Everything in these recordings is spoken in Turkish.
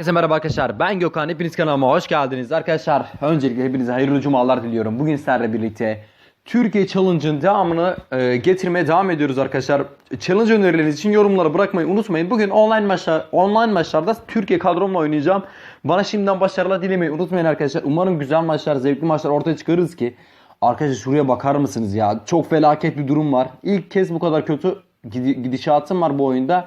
Herkese merhaba arkadaşlar. Ben Gökhan. Hepiniz kanalıma hoş geldiniz. Arkadaşlar öncelikle hepinize hayırlı cumalar diliyorum. Bugün sizlerle birlikte Türkiye Challenge'ın devamını e, getirmeye devam ediyoruz arkadaşlar. Challenge önerileriniz için yorumlara bırakmayı unutmayın. Bugün online maçlar, online maçlarda Türkiye kadromla oynayacağım. Bana şimdiden başarılar dilemeyi unutmayın arkadaşlar. Umarım güzel maçlar, zevkli maçlar ortaya çıkarırız ki. Arkadaşlar şuraya bakar mısınız ya? Çok felaket bir durum var. İlk kez bu kadar kötü gidi- gidişatım var bu oyunda.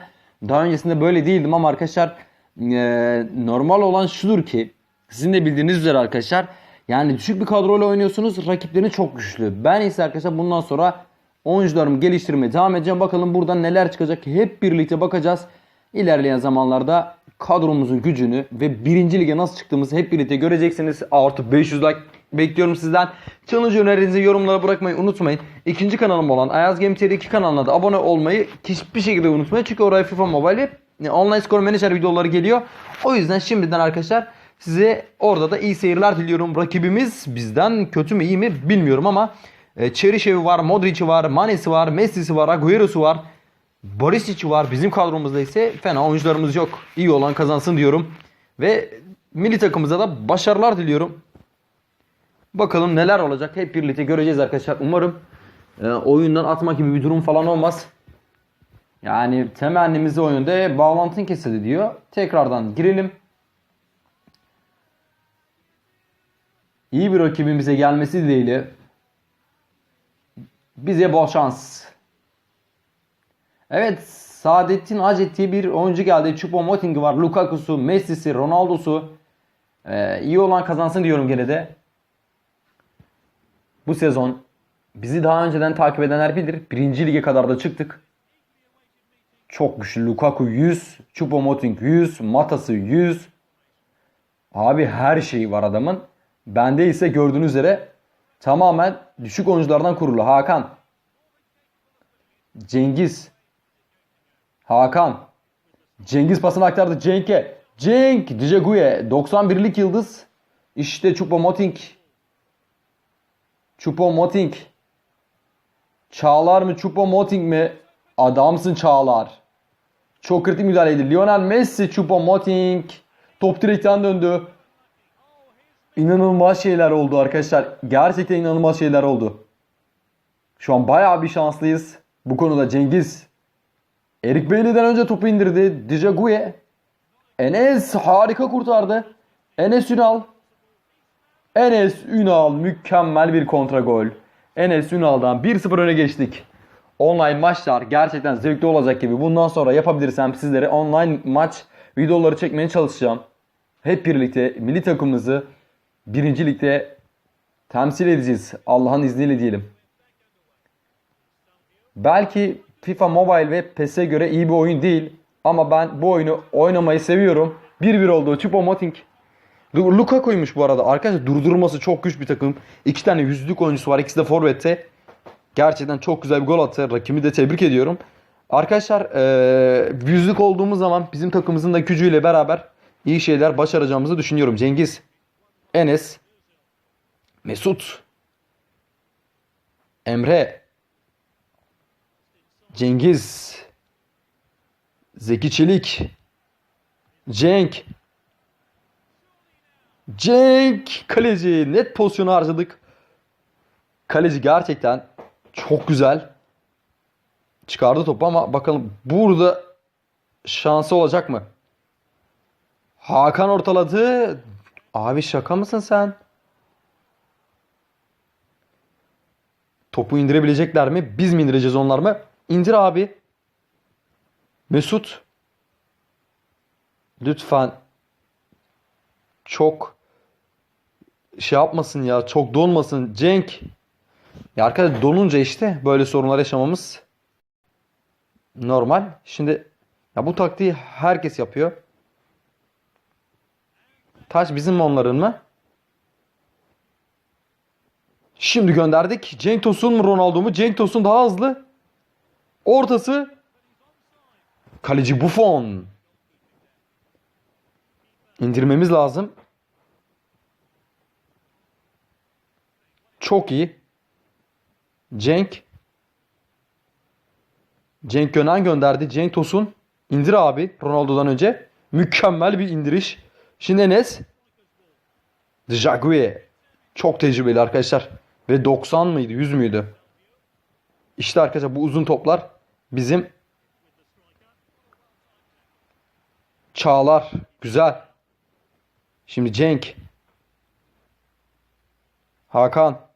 Daha öncesinde böyle değildim ama arkadaşlar e, normal olan şudur ki sizin de bildiğiniz üzere arkadaşlar yani düşük bir kadroyla oynuyorsunuz rakiplerin çok güçlü. Ben ise arkadaşlar bundan sonra oyuncularımı geliştirmeye devam edeceğim. Bakalım buradan neler çıkacak hep birlikte bakacağız. İlerleyen zamanlarda kadromuzun gücünü ve birinci lige nasıl çıktığımızı hep birlikte göreceksiniz. Artı 500 like bekliyorum sizden. Challenge önerinizi yorumlara bırakmayı unutmayın. İkinci kanalım olan Ayaz Game TR 2 kanalına da abone olmayı hiçbir şekilde unutmayın. Çünkü oraya FIFA Mobile online skor manager videoları geliyor. O yüzden şimdiden arkadaşlar size orada da iyi seyirler diliyorum. Rakibimiz bizden kötü mü iyi mi bilmiyorum ama e, Cherishev'i var, Modric'i var, Mane'si var, Messi'si var, Agüero'su var. Barisic var. Bizim kadromuzda ise fena oyuncularımız yok. İyi olan kazansın diyorum. Ve milli takımımıza da başarılar diliyorum. Bakalım neler olacak hep birlikte göreceğiz arkadaşlar. Umarım e, oyundan atma gibi bir durum falan olmaz. Yani temennimiz oyunda bağlantın kesildi diyor. Tekrardan girelim. İyi bir rakibimize gelmesi dileğiyle bize bol şans. Evet Saadettin Hacet diye bir oyuncu geldi. Choupo-Moting'i var. Lukaku'su, Messi'si, Ronaldo'su. Ee, iyi olan kazansın diyorum gene de. Bu sezon bizi daha önceden takip edenler bilir. Birinci lige kadar da çıktık. Çok güçlü. Lukaku 100, Choupo-Moting 100, Mata'sı 100. Abi her şeyi var adamın. Bende ise gördüğünüz üzere tamamen düşük oyunculardan kurulu. Hakan. Cengiz. Hakan. Cengiz pasını aktardı Cenk'e. Cenk. Dijeguye. 91'lik yıldız. İşte Choupo-Moting. Choupo-Moting. Çağlar mı Choupo-Moting mi? Adamsın Çağlar. Çok kritik müdahale edildi. Lionel Messi Choupo-Moting. Top direkten döndü. İnanılmaz şeyler oldu arkadaşlar. Gerçekten inanılmaz şeyler oldu. Şu an bayağı bir şanslıyız. Bu konuda Cengiz. Erik Bailey'den önce topu indirdi. Dijaguye. Enes harika kurtardı. Enes Ünal. Enes Ünal mükemmel bir kontra gol. Enes Ünal'dan 1-0 öne geçtik. Online maçlar gerçekten zevkli olacak gibi. Bundan sonra yapabilirsem sizlere online maç videoları çekmeye çalışacağım. Hep birlikte milli takımımızı birinci ligde temsil edeceğiz. Allah'ın izniyle diyelim. Belki FIFA Mobile ve PES'e göre iyi bir oyun değil. Ama ben bu oyunu oynamayı seviyorum. 1-1 oldu. Choupo-Moting. Lu- Lukaku'ymuş bu arada. Arkadaşlar durdurması çok güç bir takım. İki tane yüzlük oyuncusu var. İkisi de forvette. Gerçekten çok güzel bir gol attı. Rakibi de tebrik ediyorum. Arkadaşlar eee yüzlük olduğumuz zaman bizim takımımızın da gücüyle beraber iyi şeyler başaracağımızı düşünüyorum. Cengiz, Enes, Mesut, Emre, Cengiz, Zeki Çelik, Cenk, Cenk kaleci net pozisyonu harcadık. Kaleci gerçekten çok güzel çıkardı topu ama bakalım burada şansı olacak mı? Hakan ortaladı. Abi şaka mısın sen? Topu indirebilecekler mi? Biz mi indireceğiz onlar mı? İndir abi. Mesut. Lütfen. Çok şey yapmasın ya. Çok donmasın. Cenk. Ya arkadaş donunca işte böyle sorunlar yaşamamız normal. Şimdi ya bu taktiği herkes yapıyor. Taş bizim mi onların mı? Şimdi gönderdik. Cenk Tosun mu Ronaldo mu? Cenk Tosun daha hızlı. Ortası. Kaleci Buffon. İndirmemiz lazım. Çok iyi. Cenk. Cenk Gönen gönderdi. Cenk Tosun. indir abi Ronaldo'dan önce. Mükemmel bir indiriş. Şimdi Enes. Jaguar. Çok tecrübeli arkadaşlar. Ve 90 mıydı 100 müydü? İşte arkadaşlar bu uzun toplar bizim Çağlar. Güzel. Şimdi Cenk. Hakan.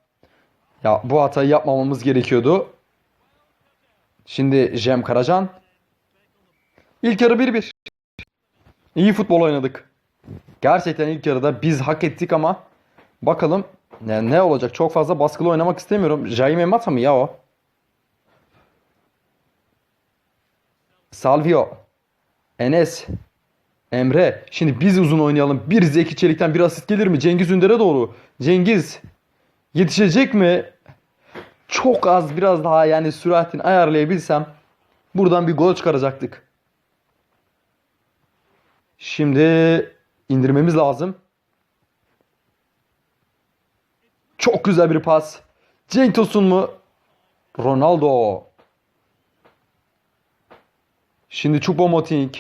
Ya bu hatayı yapmamamız gerekiyordu. Şimdi Jem Karacan. İlk yarı 1-1. İyi futbol oynadık. Gerçekten ilk yarıda biz hak ettik ama bakalım ne, ne olacak? Çok fazla baskılı oynamak istemiyorum. Jaime Mata mı ya o? Salvio. Enes. Emre. Şimdi biz uzun oynayalım. Bir Zeki Çelik'ten bir asist gelir mi? Cengiz Ünder'e doğru. Cengiz. Yetişecek mi? Çok az biraz daha yani süratini ayarlayabilsem buradan bir gol çıkaracaktık. Şimdi indirmemiz lazım. Çok güzel bir pas. Cenk Tosun mu? Ronaldo. Şimdi Choupo-Moting.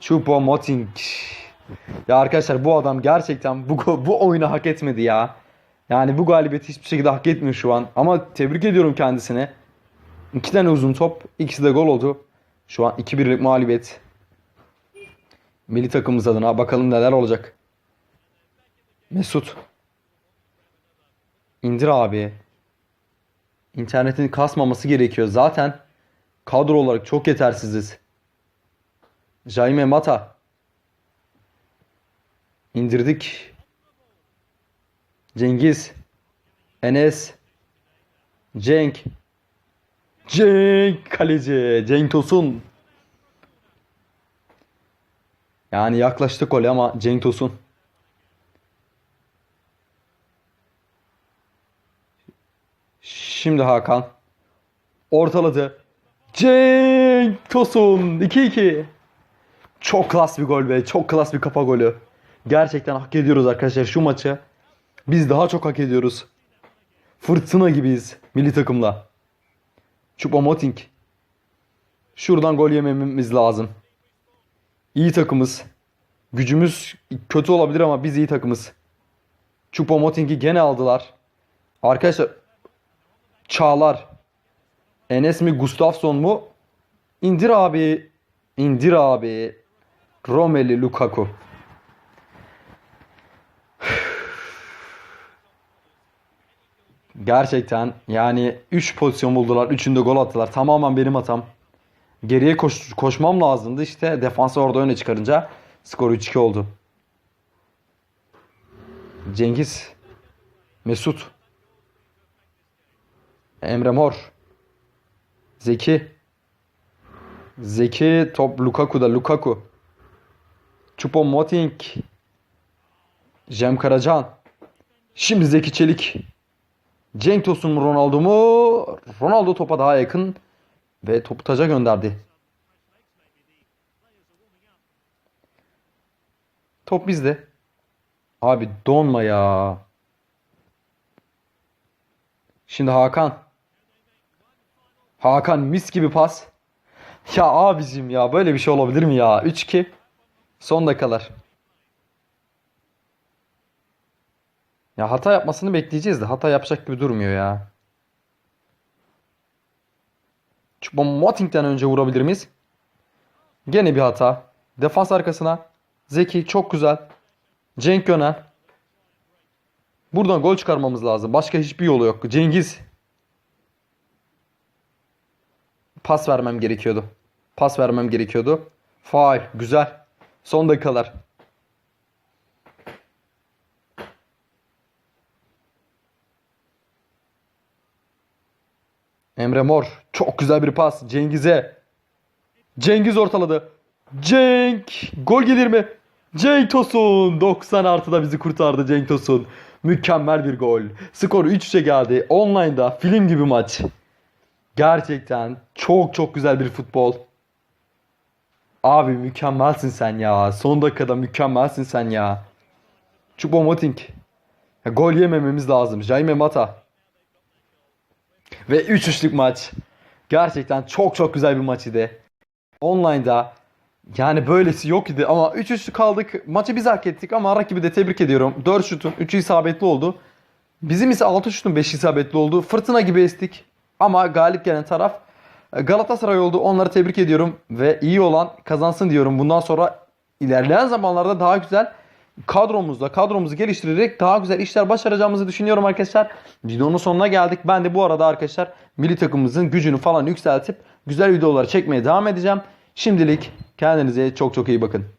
Choupo-Moting. Ya arkadaşlar bu adam gerçekten bu bu oyunu hak etmedi ya. Yani bu galibiyeti hiçbir şekilde hak etmiyor şu an. Ama tebrik ediyorum kendisine. İki tane uzun top. ikisi de gol oldu. Şu an 2-1'lik mağlubiyet. Milli takımımız adına bakalım neler olacak. Mesut. İndir abi. İnternetin kasmaması gerekiyor. Zaten kadro olarak çok yetersiziz. Jaime Mata. İndirdik. Cengiz. Enes. Cenk. Cenk kaleci. Cenk Tosun. Yani yaklaştık gole ama Cenk Tosun. Şimdi Hakan. Ortaladı. Cenk Tosun 2-2. Çok klas bir gol be. Çok klas bir kafa golü. Gerçekten hak ediyoruz arkadaşlar şu maçı. Biz daha çok hak ediyoruz. Fırtına gibiyiz milli takımla. Choupo-Moting. Şuradan gol yememiz lazım. İyi takımız. Gücümüz kötü olabilir ama biz iyi takımız. Choupo-Moting'i gene aldılar. Arkadaşlar Çağlar. Enes mi Gustafsson mu? İndir abi. İndir abi. Romelu Lukaku. Gerçekten yani 3 pozisyon buldular. 3'ünde gol attılar. Tamamen benim hatam. Geriye koş, koşmam lazımdı. İşte defansı orada öne çıkarınca skor 3-2 oldu. Cengiz. Mesut. Emre Mor. Zeki. Zeki top Lukaku'da Lukaku. Choupo-Moting. Jem Karacan. Şimdi Zeki Çelik. Cenk Tosun mu Ronaldo mu? Ronaldo topa daha yakın ve topu taca gönderdi. Top bizde. Abi donma ya. Şimdi Hakan. Hakan mis gibi pas. Ya abicim ya böyle bir şey olabilir mi ya? 3-2. Son dakikalar. Ya hata yapmasını bekleyeceğiz de hata yapacak gibi durmuyor ya. Choupo-Moting'den önce vurabilir miyiz? Gene bir hata. Defans arkasına. Zeki çok güzel. Cenk Gönen. Buradan gol çıkarmamız lazım. Başka hiçbir yolu yok. Cengiz. Pas vermem gerekiyordu. Pas vermem gerekiyordu. Faal. Güzel. Son dakikalar. Emre Mor. Çok güzel bir pas. Cengiz'e. Cengiz ortaladı. Cenk. Gol gelir mi? Cenk Tosun. 90 artıda bizi kurtardı Cenk Tosun. Mükemmel bir gol. Skor 3-3'e geldi. Online'da film gibi maç. Gerçekten çok çok güzel bir futbol. Abi mükemmelsin sen ya. Son dakikada mükemmelsin sen ya. Choupo-Moting. Ya, gol yemememiz lazım. Jaime Mata. Ve 3-3'lük maç. Gerçekten çok çok güzel bir maç idi. Online'da Yani böylesi yok idi ama 3-3 kaldık. Maçı biz hak ettik ama rakibi de tebrik ediyorum. 4 şutun 3'ü isabetli oldu. Bizim ise 6 şutun 5 isabetli oldu. Fırtına gibi estik. Ama galip gelen taraf e, Galatasaray oldu. Onları tebrik ediyorum. Ve iyi olan kazansın diyorum. Bundan sonra ilerleyen zamanlarda daha güzel kadromuzda kadromuzu geliştirerek daha güzel işler başaracağımızı düşünüyorum arkadaşlar. Videonun sonuna geldik. Ben de bu arada arkadaşlar milli takımımızın gücünü falan yükseltip güzel videolar çekmeye devam edeceğim. Şimdilik kendinize çok çok iyi bakın.